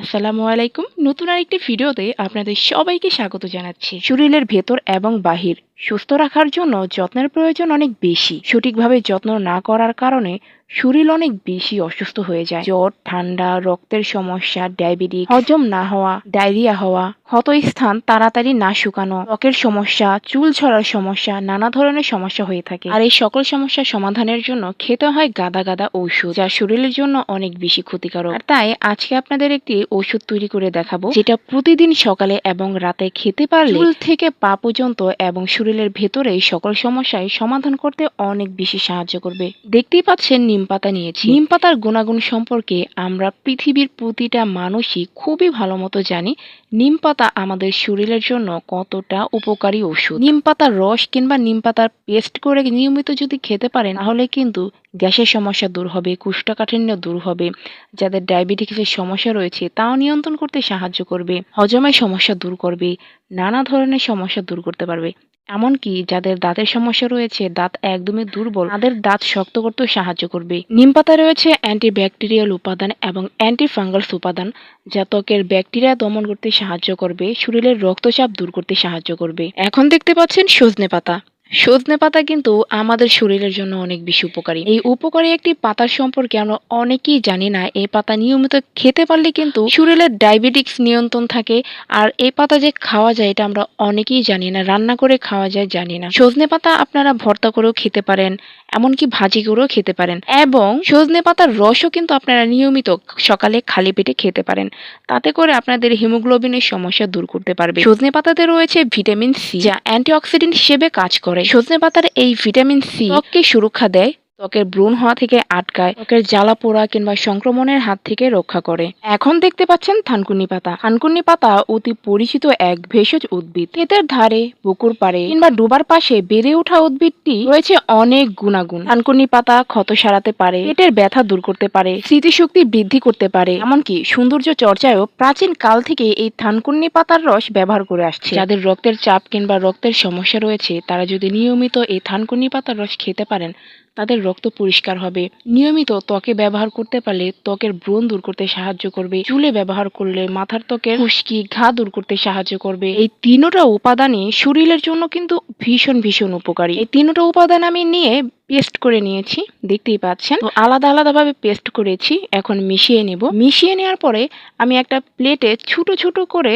আসসালামু আলাইকুম। নতুন আরেকটি ভিডিওতে আপনাদের সবাইকে স্বাগত জানাচ্ছি। শরীরের ভেতর এবং বাহির। সুস্থ রাখার জন্য যত্নের প্রয়োজন অনেক বেশি। সঠিকভাবে যত্ন না করার কারণে শরীর অনেক বেশি অসুস্থ হয়ে যায়। জ্বর, ঠান্ডা, রক্তের সমস্যা, ডায়াবেটিস, হজম না হওয়া, ডায়রিয়া হওয়া ক্ষত স্থান তাড়াতাড়ি না শুকানো, ত্বকের সমস্যা, চুল ঝরার সমস্যা, নানা ধরনের সমস্যা হয়ে থাকে। আর এই সকল সমস্যা সমাধানের জন্য খেতে হয় গাদা গাদা ঔষধ, যা শরীরের জন্য অনেক বেশি ক্ষতিকারক। আর তাই আজকে আপনাদের একটি ওষুধ তৈরি করে দেখাবো, যেটা প্রতিদিন সকালে এবং রাতে খেতে পারলে চুল থেকে পা পর্যন্ত এবং শরীরের ভেতরে সকল সমস্যায় সমাধান করতে অনেক বেশি সাহায্য করবে। দেখতেই পাচ্ছেন, নিম পাতা নিয়েছি। নিম পাতার গুণাগুণ সম্পর্কে আমরা পৃথিবীর প্রতিটা মানুষই খুবই ভালো মতো জানি, নিম পাতা আমাদের শরীরের জন্য কতটা উপকারী ওষুধ। নিম পাতার রস কিংবা নিম পাতার পেস্ট করে নিয়মিত যদি খেতে পারেন, তাহলে কিন্তু গ্যাসের সমস্যা দূর হবে, কুষ্ঠকাঠিন্য দূর হবে, যাদের ডায়াবেটিসের সমস্যা রয়েছে তাও নিয়ন্ত্রণ করতে সাহায্য করবে হজমের সমস্যা দূর করবে, নানা ধরনের সমস্যা দূর করতে পারবে। এমনকি যাদের দাঁতের সমস্যা রয়েছে, দাঁত একদমই দুর্বল, তাদের দাঁত শক্ত করতেও সাহায্য করবে। নিম পাতা রয়েছে অ্যান্টিব্যাকটেরিয়াল উপাদান এবং অ্যান্টি ফাঙ্গালস উপাদান, যা ত্বকের ব্যাকটেরিয়া দমন করতে সাহায্য করবে, শরীরের রক্তচাপ দূর করতে সাহায্য করবে। এখন দেখতে পাচ্ছেন সজনে পাতা। সজনে পাতা কিন্তু আমাদের শরীরের জন্য অনেক বেশি উপকারী। এই উপকারী একটি পাতার সম্পর্কে আমরা অনেকেই জানি না। এই পাতা নিয়মিত খেতে পারলে কিন্তু শরীরের ডায়াবেটিক্স নিয়ন্ত্রণ থাকে। আর এই পাতা যে খাওয়া যায় এটা আমরা অনেকেই জানি না। রান্না করে খাওয়া যায় জানি না। সজনে পাতা আপনারা ভর্তা করেও খেতে পারেন, এমনকি ভাজি করেও খেতে পারেন। এবং সজনে পাতার রসও কিন্তু আপনারা নিয়মিত সকালে খালি পেটে খেতে পারেন। তাতে করে আপনাদের হিমোগ্লোবিনের সমস্যা দূর করতে পারবে। সজনে পাতাতে রয়েছে ভিটামিন সি, যা অ্যান্টিঅক্সিডেন্ট হিসেবে কাজ করে। সজনে পাতার এই ভিটামিন সি ত্বককে সুরক্ষা দেয়। ত্বকের ব্রণ হওয়া থেকে আটকায়, ত্বকের জ্বালা পোড়া কিংবা সংক্রমণের হাত থেকে রক্ষা করে। এখন দেখতে পাচ্ছেন থানকুনি পাতা। থানকুনি পাতা অতি পরিচিত এক ভেষজ উদ্ভিদ। ক্ষেতের ধারে, পুকুর পাড়ে কিংবা ডোবার পাশে বেড়ে ওঠা উদ্ভিদটি রয়েছে অনেক গুণাগুণ। থানকুনি পাতা ক্ষত সারাতে পারে, পেটের ব্যথা দূর করতে পারে, স্মৃতিশক্তি বৃদ্ধি করতে পারে, এমনকি সৌন্দর্য চর্চায়ও প্রাচীন কাল থেকে এই থানকুনি পাতার রস ব্যবহার করে আসছে। যাদের রক্তের চাপ কিংবা রক্তের সমস্যা রয়েছে, তারা যদি নিয়মিত এই থানকুনি পাতার রস খেতে পারেন তাদের রক্ত পরিষ্কার হবে। নিয়মিত ত্বকে ব্যবহার করতে পারলে ত্বকের ব্রণ দূর করতে সাহায্য করবে। চুলে ব্যবহার করলে মাথার ত্বকের খুশকি, ঘা দূর করতে সাহায্য করবে। এই তিনোটা উপাদানই শরীরের জন্য কিন্তু ভীষণ ভীষণ উপকারী। এই তিনোটা উপাদান আমি নিয়ে পেস্ট করে নিয়েছি, দেখতেই পাচ্ছেন। তো আলাদা আলাদাভাবে পেস্ট করেছি, এখন মিশিয়ে নেব। মিশিয়ে নেওয়ার পরে আমি একটা প্লেটে ছোট ছোট করে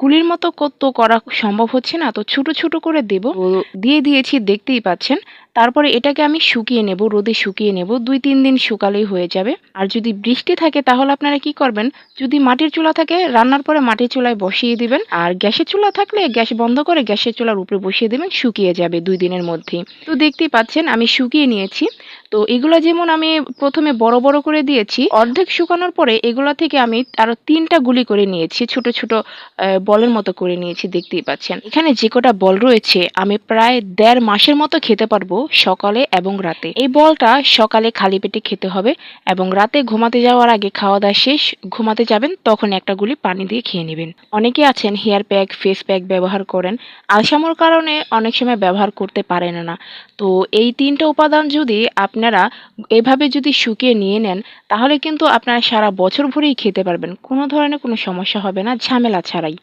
গুলির মতো কত করা সম্ভব হচ্ছে না, তো ছোট ছোট করে দেব। তো দিয়ে দিয়েছি, দেখতেই পাচ্ছেন। তারপরে এটাকে আমি শুকিয়ে নেব, রোদে শুকিয়ে নেব। দুই তিন দিন শুকালেই হয়ে যাবে। আর যদি বৃষ্টি থাকে, তাহলে আপনারা কি করবেন? যদি মাটির চুলা থাকে, রান্নার পরে মাটির চুলায় বসিয়ে দিবেন। আর গ্যাসের চুলা থাকলে গ্যাস বন্ধ করে গ্যাসের চুলার উপরে বসিয়ে দেবেন, শুকিয়ে যাবে দুই দিনের মধ্যেই। তো দেখতেই পাচ্ছেন, আমি শুকিয়ে নিয়েছি। তো এগুলো যেমন আমি প্রথমে বড় বড় করে দিয়েছি, অর্ধেক শুকানোর পরে এগুলো থেকে আমি আরও তিনটা গুলি করে নিয়েছি, ছোট ছোট বলের মতো করে নিয়েছি, দেখতেই পাচ্ছেন। এখানে যে কটা বল রয়েছে, আমি প্রায় দেড় মাসের মতো খেতে পারব সকালে এবং রাতে। এই বলটা সকালে খালি পেটে খেতে হবে এবং রাতে ঘুমাতে যাওয়ার আগে খাওয়া দাওয়া শেষ, ঘুমাতে যাবেন তখন একটা গুলি পানি দিয়ে খেয়ে নেবেন। অনেকে আছেন হেয়ার প্যাক, ফেস প্যাক ব্যবহার করেন। আলসামোর কারণে অনেক সময় ব্যবহার করতে পারেন না। তো এই তিনটা উপাদান যদি আপনারা এভাবে যদি শুকিয়ে নিয়ে নেন, তাহলে কিন্তু আপনারা সারা বছর ভরেই খেতে পারবেন। কোনো ধরনের কোনো সমস্যা হবে না, ঝামেলা ছাড়াই।